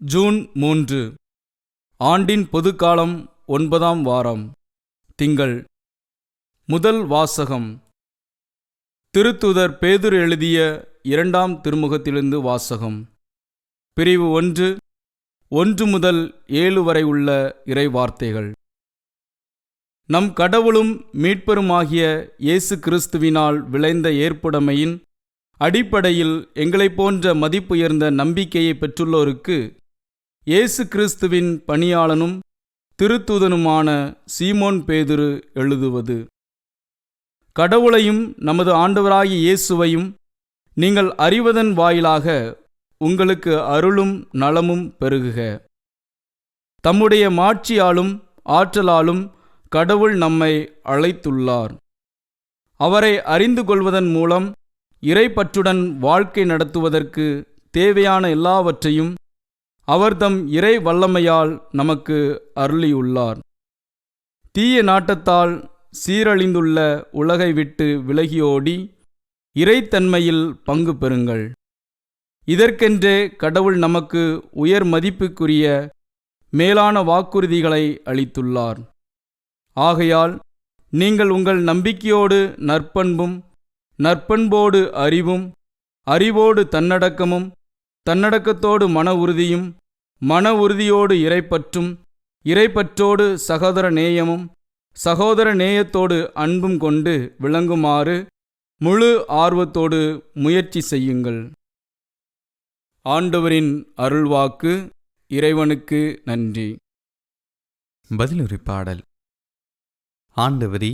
June மூன்று ஆண்டின் பொதுக்காலம் ஒன்பதாம் வாரம் திங்கள். முதல் வாசகம். திருத்துதர் பேதுர் எழுதிய இரண்டாம் திருமுகத்திலிருந்து வாசகம். பிரிவு ஒன்று ஒன்று முதல் ஏழு வரை உள்ள இறை வார்த்தைகள் நம் கடவுளும் மீட்பருமாகிய இயேசு கிறிஸ்துவினால் விளைந்த ஏற்புடைமையின் அடிப்படையில் எங்களைப் போன்ற மதிப்புயர்ந்த நம்பிக்கையை பெற்றுள்ளோருக்கு இயேசு கிறிஸ்துவின் பணியாளனும் திருத்தூதனுமான சீமோன் பேதுரு எழுதுவது. கடவுளையும் நமது ஆண்டவராகிய இயேசுவையும் நீங்கள் அறிவதன் வாயிலாக உங்களுக்கு அருளும் நலமும் பெருகுக. தம்முடைய மாட்சியாலும் ஆற்றலாலும் கடவுள் நம்மை அழைத்துள்ளார். அவரை அறிந்து கொள்வதன் மூலம் இறைப்பற்றுடன் வாழ்க்கை நடத்துவதற்கு தேவையான எல்லாவற்றையும் அவர் தம் இறை வல்லமையால் நமக்கு அருளியுள்ளார். தீய நாட்டத்தால் சீரழிந்துள்ள உலகை விட்டு விலகியோடி இறைத்தன்மையில் பங்கு பெறுங்கள். இதற்கென்றே கடவுள் நமக்கு உயர் மதிப்புக்குரிய மேலான வாக்குறுதிகளை அளித்துள்ளார். ஆகையால் நீங்கள் உங்கள் நம்பிக்கையோடு நற்பண்பும் நற்பண்போடு அறிவும் அறிவோடு தன்னடக்கமும் தன்னடக்கத்தோடு மன உறுதியும் மன உறுதியோடு இறைப்பற்றும் இறைப்பற்றோடு சகோதர நேயமும் சகோதர நேயத்தோடு அன்பும் கொண்டு விளங்குமாறு முழு ஆர்வத்தோடு முயற்சி செய்யுங்கள். ஆண்டவரின் அருள்வாக்கு இறைவனுக்கு நன்றி. பதிலுரை பாடல். ஆண்டவரி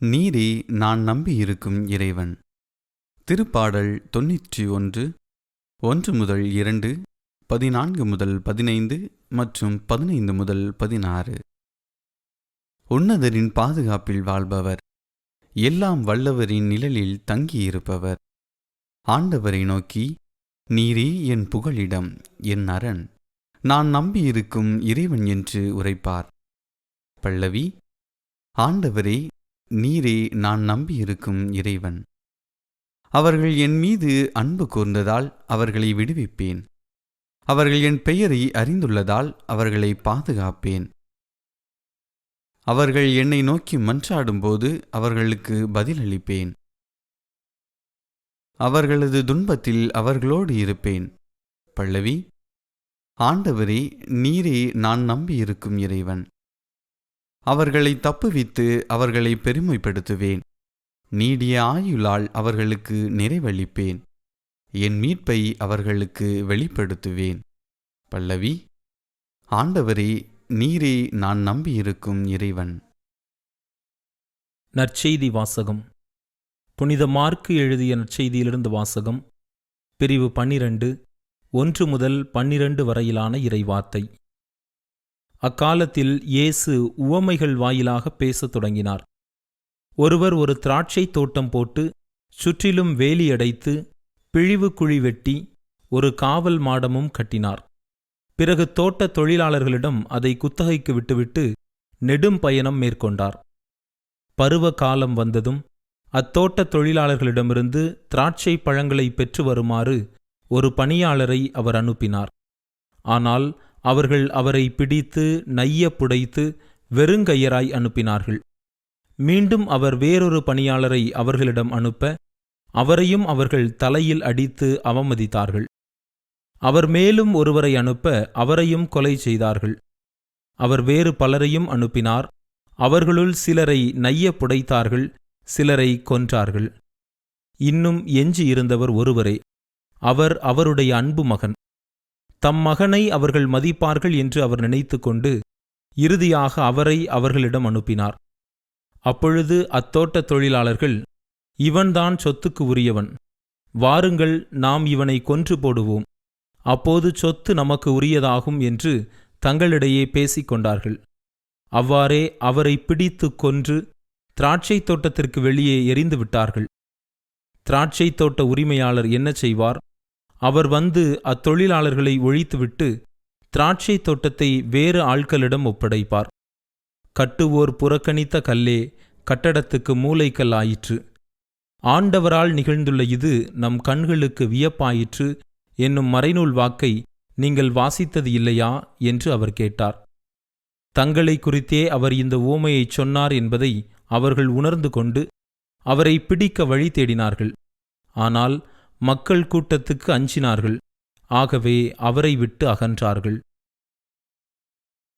நீரே நான் நம்பியிருக்கும் இறைவன். திருப்பாடல் தொன்னூற்றி ஒன்று ஒன்று முதல் இரண்டு பதினான்கு முதல் பதினைந்து மற்றும் பதினைந்து முதல் பதினாறு. உன்னதரின் பாதுகாப்பில் வாழ்பவர். எல்லாம் வல்லவரின் நிழலில் தங்கியிருப்பவர். ஆண்டவரை நோக்கி நீரே என் புகழிடம் என் அரண் நான் நம்பியிருக்கும் இறைவன் என்று உரைப்பார். பல்லவி ஆண்டவரே நீரே நான் நம்பியிருக்கும் இறைவன். அவர்கள் என் மீது அன்பு கூர்ந்ததால் அவர்களை விடுவிப்பேன். அவர்கள் என் பெயரை அறிந்துள்ளதால் அவர்களை பாதுகாப்பேன். அவர்கள் என்னை நோக்கி மன்றாடும்போது அவர்களுக்கு பதிலளிப்பேன். அவர்களது துன்பத்தில் அவர்களோடு இருப்பேன். பல்லவி ஆண்டவரே நீரே நான் நம்பியிருக்கும் இறைவன். அவர்களை தப்புவித்து அவர்களை பெருமைப்படுத்துவேன். நீடிய ஆயுளால் அவர்களுக்கு நிறைவளிப்பேன். என் மீட்பை அவர்களுக்கு வெளிப்படுத்துவேன். பல்லவி ஆண்டவரே நீரே நான் நம்பியிருக்கும் இறைவன். நற்செய்தி வாசகம். புனித மார்க்கு எழுதிய நற்செய்தியிலிருந்து வாசகம். பிரிவு பன்னிரண்டு ஒன்று முதல் பன்னிரண்டு வரையிலான இறைவார்த்தை. அக்காலத்தில் இயேசு உவமைகள் வாயிலாக பேசத் தொடங்கினார். ஒருவர் ஒரு திராட்சை தோட்டம் போட்டு சுற்றிலும் வேலி அடைத்து பிழிவு குழி வெட்டி ஒரு காவல் மாடமும் கட்டினார். பிறகு தோட்டத் தொழிலாளர்களிடம் அதை குத்தகைக்கு விட்டுவிட்டு நெடும் பயணம் மேற்கொண்டார். பருவ காலம் வந்ததும் அத்தோட்டத் தொழிலாளர்களிடமிருந்து திராட்சை பழங்களை பெற்று வருமாறு ஒரு பணியாளரை அவர் அனுப்பினார். ஆனால் அவர்கள் அவரை பிடித்து நைய புடைத்து வெறுங்கையராய் அனுப்பினார்கள். மீண்டும் அவர் வேறொரு பணியாளரை அவர்களிடம் அனுப்ப அவரையும் அவர்கள் தலையில் அடித்து அவமதித்தார்கள். அவர் மேலும் ஒருவரை அனுப்ப அவரையும் கொலை செய்தார்கள். அவர் வேறு பலரையும் அனுப்பினார். அவர்களுள் சிலரை நைய புடைத்தார்கள் சிலரை கொன்றார்கள். இன்னும் எஞ்சி இருந்தவர் ஒருவரே அவர் அவருடைய அன்பு மகன். தம் மகனை அவர்கள் மதிப்பார்கள் என்று அவர் நினைத்துக்கொண்டு இறுதியாக அவரை அவர்களிடம் அனுப்பினார். அப்பொழுது அத்தோட்டத் தொழிலாளர்கள் இவன்தான் சொத்துக்கு உரியவன். வாருங்கள் நாம் இவனை கொன்று போடுவோம். அப்போது சொத்து நமக்கு உரியதாகும் என்று தங்களிடையே பேசிக் கொண்டார்கள். அவ்வாறே அவரை பிடித்துக் கொன்று திராட்சைத் தோட்டத்திற்கு வெளியே எரிந்து விட்டார்கள். திராட்சைத் தோட்ட உரிமையாளர் என்ன செய்வார்? அவர் வந்து அத்தொழிலாளர்களை ஒழித்துவிட்டு திராட்சைத் தோட்டத்தை வேறு ஆட்களிடம் ஒப்படைப்பார். கட்டுவோர் புறக்கணித்த கல்லே கட்டடத்துக்கு மூலைக்கல் ஆயிற்று ஆண்டவரால் நிகழ்ந்துள்ள இது நம் கண்களுக்கு வியப்பாயிற்று. என்னும் மறைநூல் வாக்கை நீங்கள் வாசித்தது இல்லையா? என்று அவர் கேட்டார். தங்களை குறித்தே அவர் இந்த ஊமையைச் சொன்னார் என்பதை அவர்கள் உணர்ந்து கொண்டு அவரை பிடிக்க வழி தேடினார்கள். ஆனால் மக்கள் கூட்டத்துக்கு அஞ்சினார்கள். ஆகவே அவரை விட்டு அகன்றார்கள்.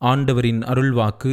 ஆண்டவரின் அருள்வாக்கு